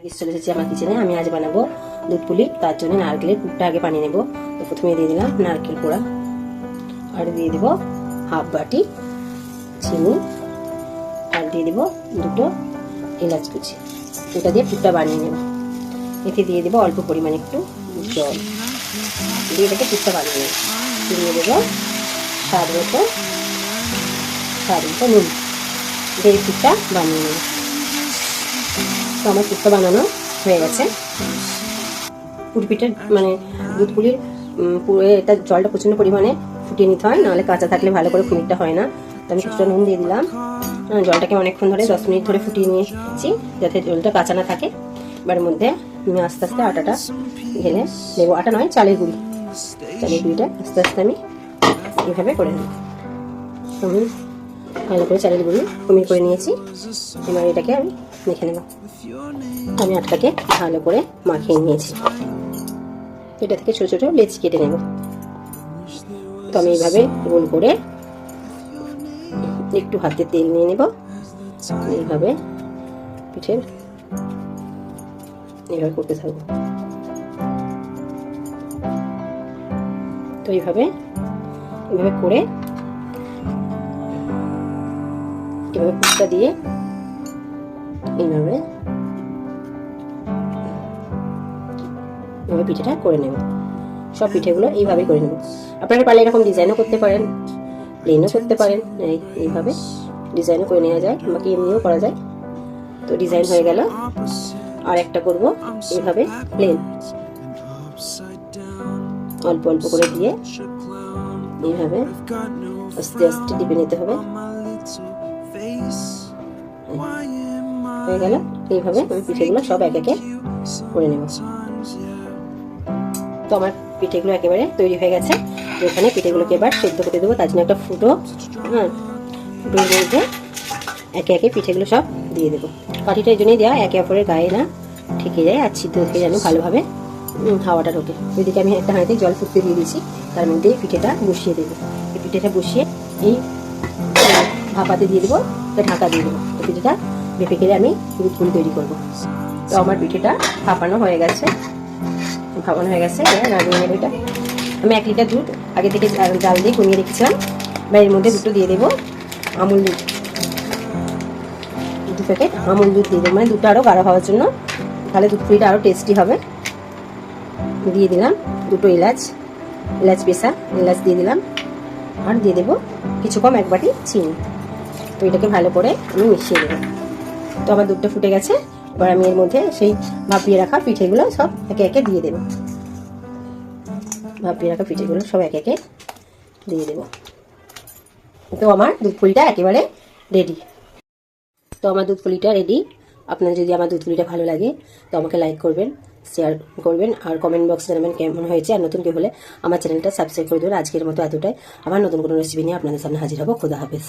নার্গিস চলে এসেছি আমার কিচেনে। আমি আজ বানাবো দুধ পুলি, তার জন্য নারকেলের পুরটা আগে বানিয়ে নেব। তো প্রথমে দিয়ে দিলাম নারকেল পোড়া। আর দিয়ে দেবো হাফ বাটি চিনি। আর দিয়ে দেবো দুটো এলাচ কুচি। এটা দিয়ে পুরটা বানিয়ে নেব। এতে দিয়ে দেবো অল্প পরিমাণে একটু জল। দিয়ে এটাকে পুরটা বানিয়ে নেব। দিয়ে দেবো স্বাদ মতো স্বাদ মতো নুন। দিয়ে পুরটা বানিয়ে নেব। তো আমার পুরটা বানানো হয়ে গেছে। পুরপিঠের মানে দুধ পুলির উম, এটা জলটা প্রচণ্ড পরিমাণে ফুটিয়ে নিতে হয় নাহলে কাঁচা থাকলে ভালো করে খুমিরটা হয় না। তো আমি কিছুটা নুন দিয়ে দিলাম। জলটাকে অনেকক্ষণ ধরে দশ মিনিট ধরে ফুটিয়ে নিয়েছি যাতে জলটা কাঁচা না থাকে। এবার মধ্যে আমি আস্তে আস্তে আটাটা ঢেলে দেবো। আটা নয় চালের গুঁড়ি। চালের গুঁড়িটা আস্তে আস্তে আমি এইভাবে করে নেব। আমি ভালো করে চালের গুঁড়ি কুমির করে নিয়েছি। এবার এটাকে আমি মেখে নেব। আমি আটটাকে ভালো করে মাখিয়ে নিয়েছি। এটা থেকে ছোটো ছোটো লেচি কেটে নেব। তো আমি এইভাবে গোল করে একটু হাতে তেল নিয়ে নেব। এইভাবে পিঠে এইভাবে করতে থাকব। তো এইভাবে এইভাবে করে এভাবে পুরটা দিয়ে এইভাবে এভাবে পিঠেটা করে নেব। সব পিঠেগুলো এইভাবে করে নেব। আপনারা পারলে এরকম ডিজাইনও করতে পারেন প্লেনও করতে পারেন। এই, এইভাবে ডিজাইনও করে নেওয়া যায় বাকি এমনিও করা যায়। তো ডিজাইন হয়ে গেল। আর একটা করব এইভাবে প্লেন অল্প অল্প করে দিয়ে এইভাবে আস্তে আস্তে টিপে নিতে হবে। হয়ে গেল? এইভাবে আমি পিঠেগুলো সব এক একে করে নেব। তো আমার পিঠেগুলো একেবারে তৈরি হয়ে গেছে। এখানে পিঠেগুলোকে এবার সেদ্ধ করতে দেবো। তার জন্য একটা ফুটো হ্যাঁ ফুটোর মধ্যে একে একে পিঠেগুলো সব দিয়ে দেবো। কাঠিটা এই জন্যই দেওয়া একে অপরের গায়ে না ঠেকে যায় আর ছিদ্র থেকে যেন ভালোভাবে হাওয়াটা ঢোকে। ওইদিকে আমি একটা হাঁড়িতে জল ফুটতে দিয়ে দিয়েছি। তার মধ্যে এই পিঠেটা বসিয়ে দেবো। এই পিঠেটা বসিয়ে এই ভাপাতে দিয়ে দেবো, তো ঢাকা দিয়ে দেবো। তো পিঠেটা বেঁপে গেলে আমি পুরি তৈরি করব। তো আমার পিঠেটা ভাপানো হয়ে গেছে। ভাপানো হয়ে গেছে এটা। আমি এক লিটার দুধ আগে থেকে জাল দিয়ে কমিয়ে রেখেছিলাম। বা এর মধ্যে দুটো দিয়ে দেবো আমুল দুধ। দু প্যাকেট আমুল দুধ দিয়ে দেবো। মানে দুধটা আরও গাঢ় হওয়ার জন্য। তাহলে দুধ পুরিটা আরও টেস্টি হবে। দিয়ে দিলাম দুটো এলাচ এলাচ পেশা এলাচ দিয়ে দিলাম। আর দিয়ে দেবো কিছু কম এক বাটি চিনি। তো এটাকে ভালো করে আমি মিশিয়ে দেবো তো আমার দুধটা ফুটে গেছে, এবার আমি এর মধ্যে সেই ভাপিয়ে রাখা পিঠেগুলো সব একে একে দিয়ে দেবো। ভাপিয়ে রাখা পিঠেগুলো সব একে একে দিয়ে দেবো। তো আমার দুধ পুলিটা একেবারে রেডি তো আমার দুধ পুলিটা রেডি আপনার যদি আমার দুধ পুলিটা ভালো লাগে, তো আমাকে লাইক করবেন শেয়ার করবেন, আর কমেন্ট বক্সে জানাবেন কেমন হয়েছে, আর নতুন কেউ হলে আমার চ্যানেলটা সাবস্ক্রাইব করে দেবেন। আজকের মতো এতটাই। আমার নতুন কোনো রেসিপি নিয়ে আপনাদের সামনে হাজির হব। খোদা হাফেজ।